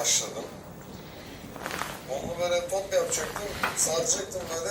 başladım. Onu böyle top yapacaktım, saracaktım böyle.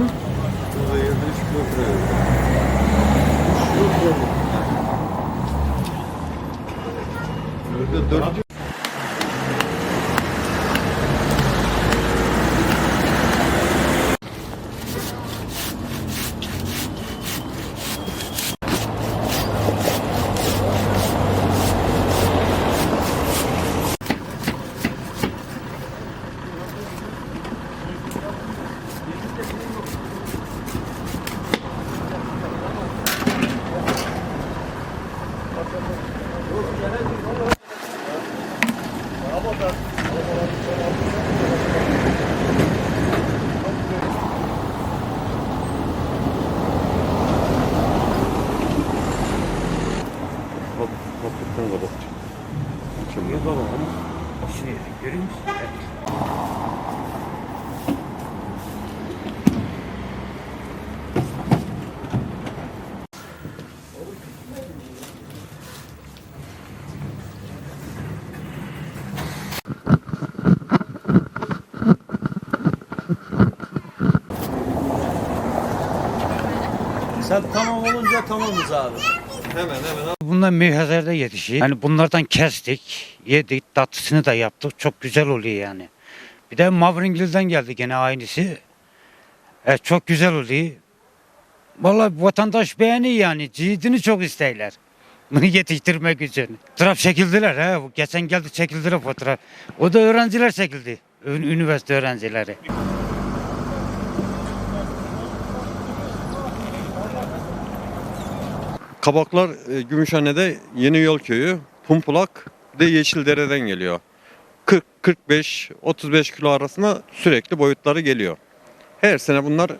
Burada 23 kilometre. Burada 4 Kapıdan kapatacağım. Görüyor baba onu. Şimdi görüyor musun? Evet. Sen tamam olunca tamamız abi. Hemen hemen Bunlar mühazerde yetişiyor. Yani bunlardan kestik, yedik, tatlısını da yaptık. Çok güzel oluyor yani. Bir de Mavringil'den geldi gene aynısı. E, çok güzel oluyor. Vallahi vatandaş beğeniyor yani. Cidini çok isteyler. Bunu yetiştirmek için. Fotoğraf çekildiler ha. Geçen geldi çekildiler fotoğraf. O da öğrenciler çekildi. Ün- Üniversite öğrencileri. Kabaklar e, Gümüşhane'de Yeni Yol Köyü, Pumpulak de Yeşildere'den geliyor. 40 45 35 kilo arasında sürekli boyutları geliyor. Her sene bunlar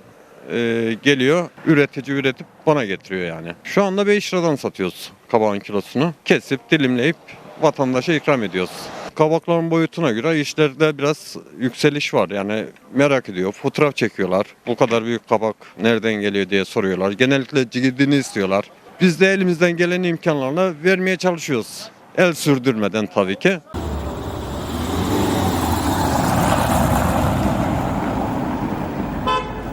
e, geliyor, üretici üretip bana getiriyor yani. Şu anda 5 liradan satıyoruz kabağın kilosunu. Kesip dilimleyip vatandaşa ikram ediyoruz. Kabakların boyutuna göre işlerde biraz yükseliş var. Yani merak ediyor, fotoğraf çekiyorlar. Bu kadar büyük kabak nereden geliyor diye soruyorlar. Genellikle cildini istiyorlar. Biz de elimizden gelen imkanlarla vermeye çalışıyoruz. El sürdürmeden tabii ki.